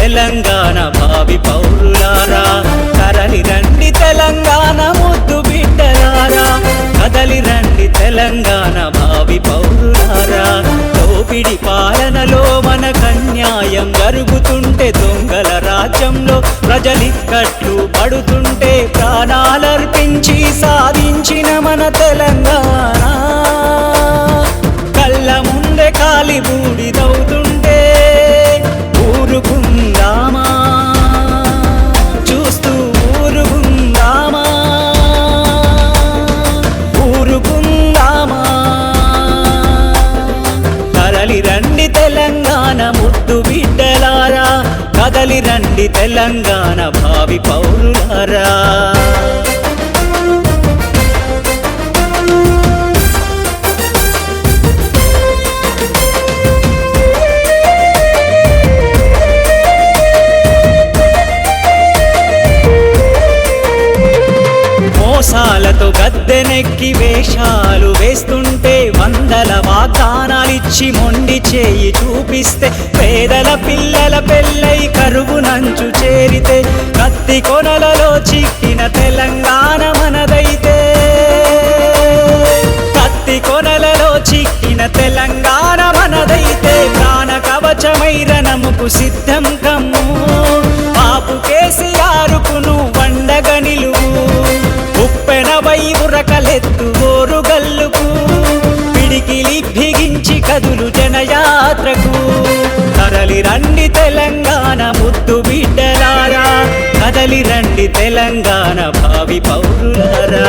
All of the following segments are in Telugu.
తెలంగాణ భావి పౌరులారా. తరలి రండి తెలంగాణ ముద్దు బిడ్డలారా. కదలి రండి తెలంగాణ భావి పౌరులారా. దోపిడి పాలనలో మన కన్యాయం జరుగుతుంటే దొంగల రాజ్యంలో ప్రజలిక్కట్లు పడుతుంటే ప్రాణాలర్పించి సాధించిన మన తెలంగాణ. రండి తెలంగాణ భావి పౌరులారా. వాగ్దానాలతో గద్దెనెక్కి వేషాలు వేస్తుంటే వందల వాగ్దానాలిచ్చి మొండి చేయి చూపిస్తే పేదల పిల్లల పెళ్ళై కరువు నంచు చేరితే కత్తి కొనలలో చిక్కిన తెలంగాణ గల్లెత్తు ఓరు గల్లుకు పిడికిలి బిగించి కదులు జనయాత్రకు. కదలి రండి తెలంగాణ ముద్దు బిడ్డలారా కదలి రండి తెలంగాణ భావి పౌరులారా.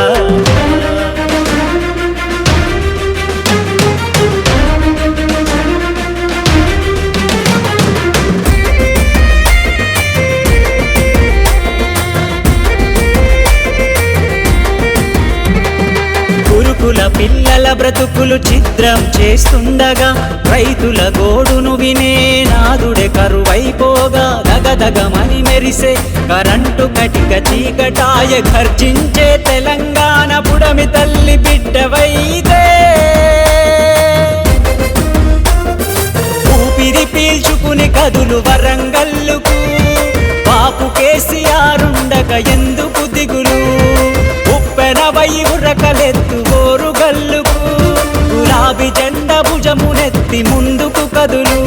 పిల్లల బ్రతుకులు చిత్రం చేస్తుండగా రైతుల గోడును వినే నాదుడే కరువైపోగా దగదగమని మెరిసే కరెంటు కటిక చీకటాయ గర్జించే తెలంగాణ పుడమి తల్లి బిడ్డవైతే. ఊపిరి పీల్చుకుని కదులు వరంగల్లుకు పాపు కేసీఆరుండక ఎందుకు దిగులు? ఉప్పెనవై ఉరకలెత్తు భుజమునెత్తి ముందుకు కదులు.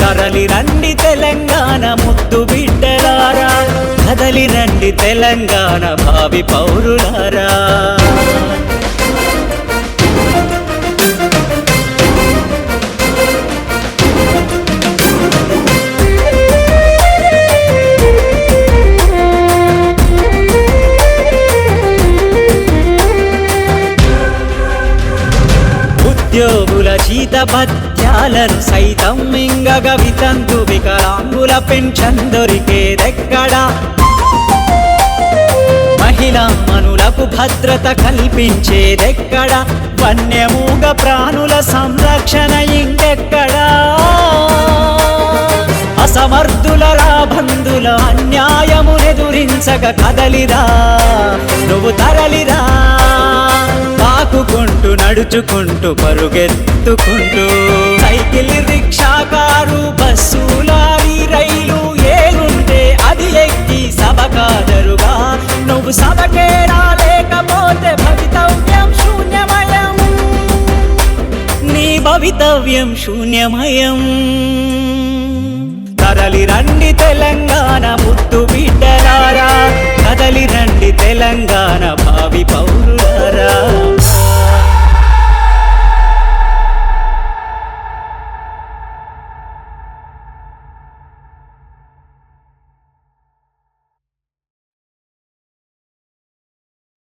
తరలి రండి తెలంగాణ ముద్దు బిడ్డలారా. కదలి రండి తెలంగాణ భావి పౌరులారా. ఉద్యోగుల జీత భత్యాలను సైతం మింగగ వితంతు వికలాంగుల పెన్షన్ దొరికేదెక్కడా? మహిళా మనులకు భద్రత కల్పించేదెక్కడ? వన్యమూగ ప్రాణుల సంరక్షణ ఇంకెక్కడా? అసమర్థుల రాబంధుల అన్యాయమునెదురించక కదలిరా నువ్వు తరలిరా. నడుచుకుంటూ పరుగెత్తుకుంటూ. Cycle rickshaw car bus lorry rail ఏముంటే అది ఎక్కి సభ కాదరుగా నువ్వు సభకే రాలేకపోతే భవితవ్యం శూన్యమయం. నీ భవితవ్యం శూన్యమయం. తరలి రండి తెలంగాణ ముద్దు బిడ్డలారా.